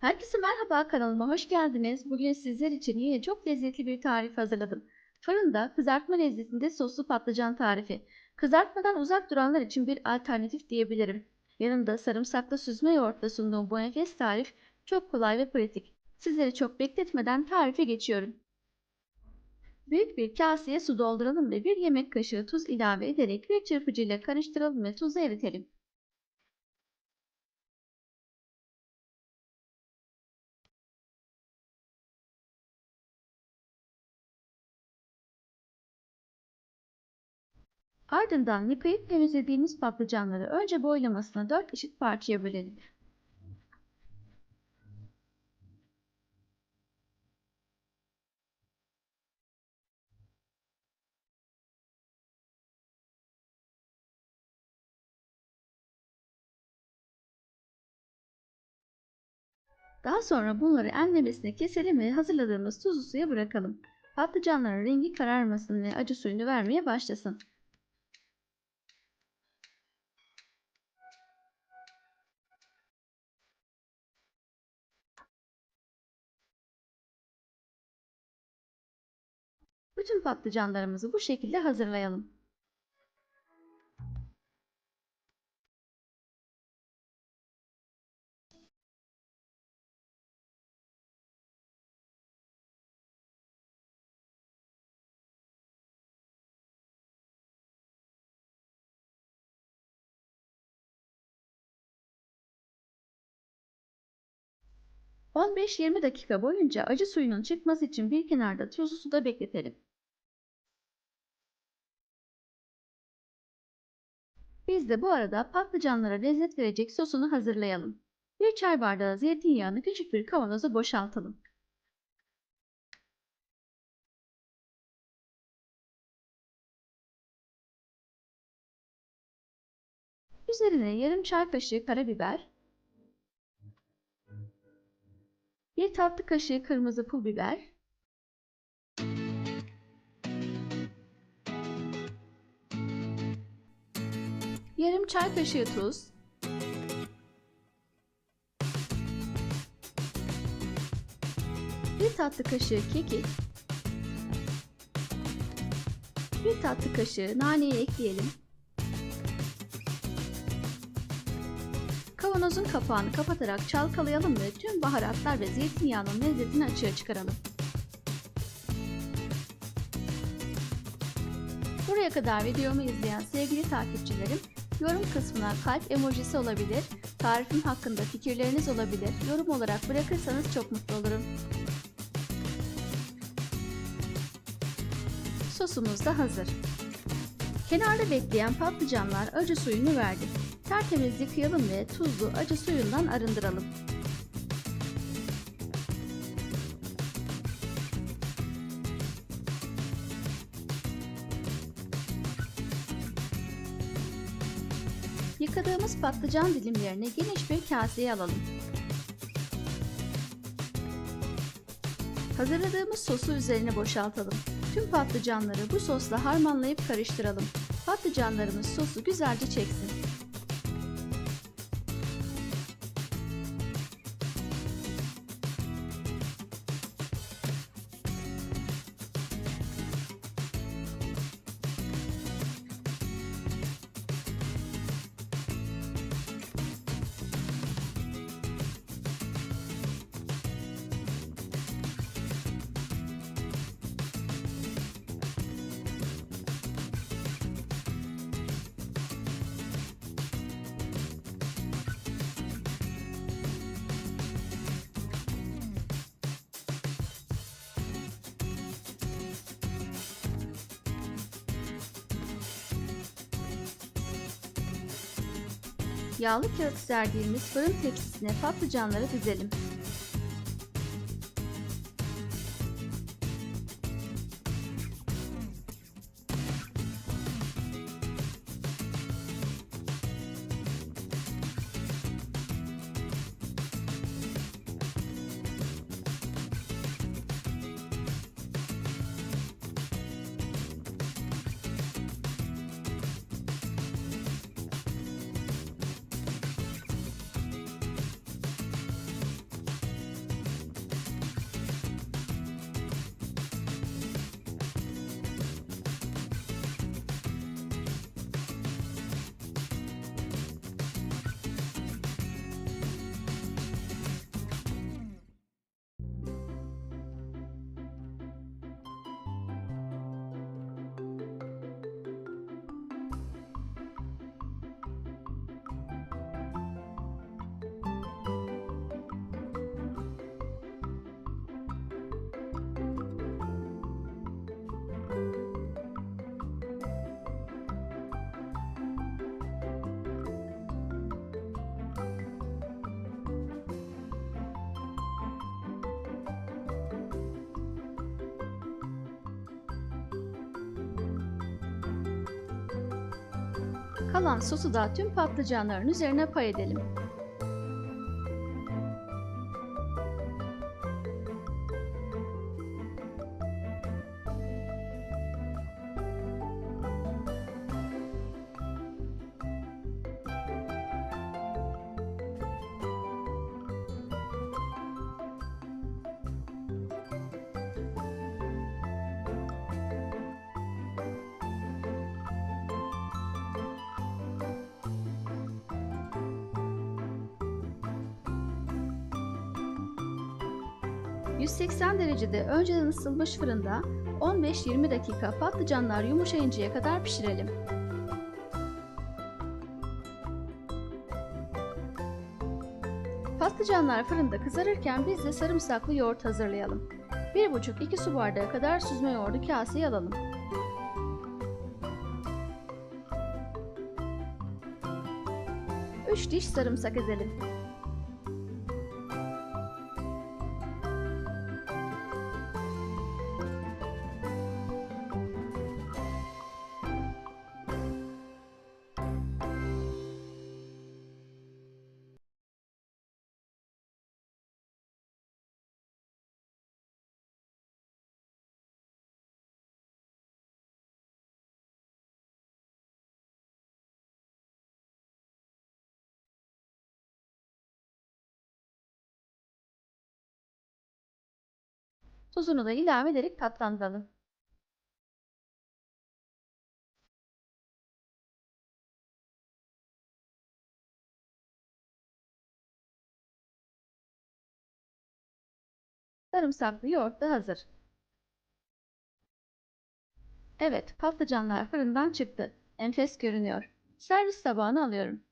Herkese merhaba kanalıma hoş geldiniz. Bugün sizler için yine çok lezzetli bir tarif hazırladım. Fırında kızartma lezzetinde soslu patlıcan tarifi. Kızartmadan uzak duranlar için bir alternatif diyebilirim. Yanında sarımsaklı süzme yoğurtla sunduğum bu enfes tarif çok kolay ve pratik. Sizleri çok bekletmeden tarife geçiyorum. Büyük bir kaseye su dolduralım ve bir yemek kaşığı tuz ilave ederek bir çırpıcıyla karıştıralım ve tuzu eritelim. Ardından yıkayıp temizlediğimiz patlıcanları önce boylamasına 4 eşit parçaya bölelim. Daha sonra bunları enlemesine keselim ve hazırladığımız tuzlu suya bırakalım. Patlıcanların rengi kararmasın ve acı suyunu vermeye başlasın. Bütün patlıcanlarımızı bu şekilde hazırlayalım. ...15-20 dakika boyunca acı suyunun çıkması için bir kenarda tuzlu suda bekletelim. Biz de bu arada patlıcanlara lezzet verecek sosunu hazırlayalım. Bir çay bardağı zeytinyağını küçük bir kavanoza boşaltalım. Üzerine yarım çay kaşığı karabiber, bir tatlı kaşığı kırmızı pul biber, çay kaşığı tuz, bir tatlı kaşığı kekik, bir tatlı kaşığı naneyi ekleyelim. Kavanozun kapağını kapatarak çalkalayalım ve tüm baharatlar ve zeytinyağının lezzetini açığa çıkaralım. Buraya kadar videomu izleyen sevgili takipçilerim, yorum kısmına kalp emojisi olabilir, tarifim hakkında fikirleriniz olabilir, yorum olarak bırakırsanız çok mutlu olurum. Sosumuz da hazır. Kenarda bekleyen patlıcanlar acı suyunu verdi. Tertemiz yıkayalım ve tuzlu acı suyundan arındıralım. Yıkadığımız patlıcan dilimlerini geniş bir kaseye alalım. Hazırladığımız sosu üzerine boşaltalım. Tüm patlıcanları bu sosla harmanlayıp karıştıralım. Patlıcanlarımız sosu güzelce çeksin. Yağlı kağıt serdiğimiz fırın tepsisine patlıcanları dizelim. Kalan sosu da tüm patlıcanların üzerine pay edelim. ...180 derecede önceden ısıtılmış fırında 15-20 dakika patlıcanlar yumuşayıncaya kadar pişirelim. Patlıcanlar fırında kızarırken biz de sarımsaklı yoğurt hazırlayalım. 1,5-2 su bardağı kadar süzme yoğurdu kaseye alalım. Üç diş sarımsak ezelim. Tuzunu da ilave ederek tatlandıralım. Sarımsaklı yoğurt da hazır. Evet, patlıcanlar fırından çıktı. Enfes görünüyor. Servis tabağına alıyorum.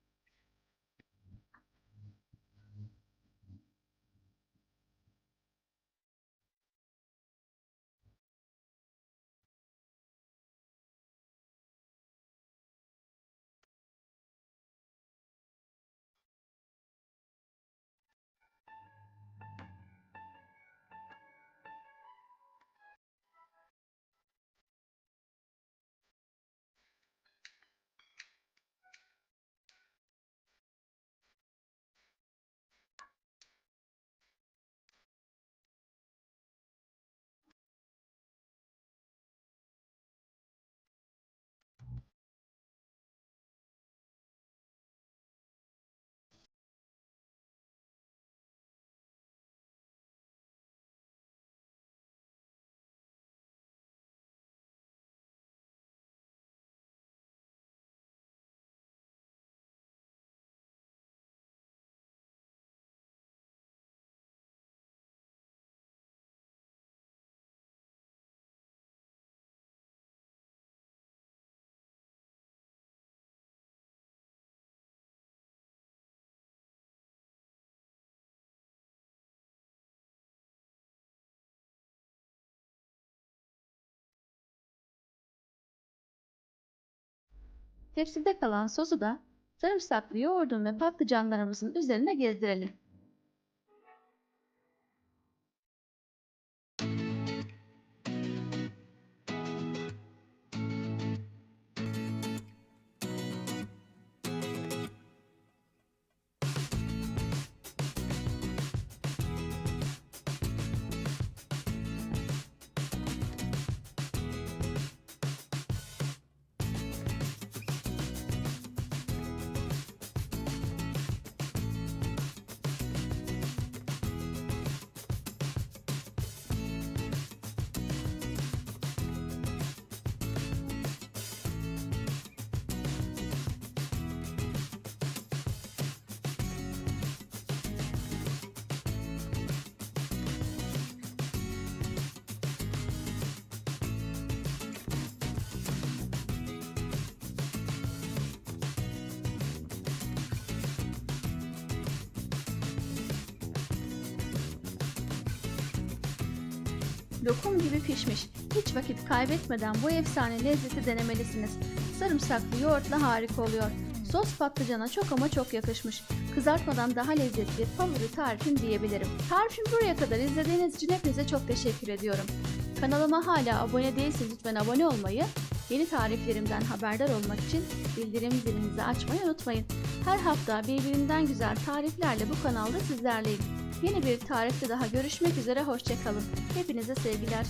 Tepside kalan sosu da sarımsaklı yoğurdun ve patlıcanlarımızın üzerine gezdirelim. Lokum gibi pişmiş. Hiç vakit kaybetmeden bu efsane lezzeti denemelisiniz. Sarımsaklı yoğurtla harika oluyor. Sos patlıcana çok ama çok yakışmış. Kızartmadan daha lezzetli favori tarifim diyebilirim. Tarifimi buraya kadar izlediğiniz için hepinize çok teşekkür ediyorum. Kanalıma hala abone değilseniz lütfen abone olmayı, Yeni tariflerimden haberdar olmak için bildirim zilinizi açmayı unutmayın. Her hafta birbirinden güzel tariflerle bu kanalda sizlerleyim. Yeni bir tarifte daha görüşmek üzere hoşçakalın. Hepinize sevgiler.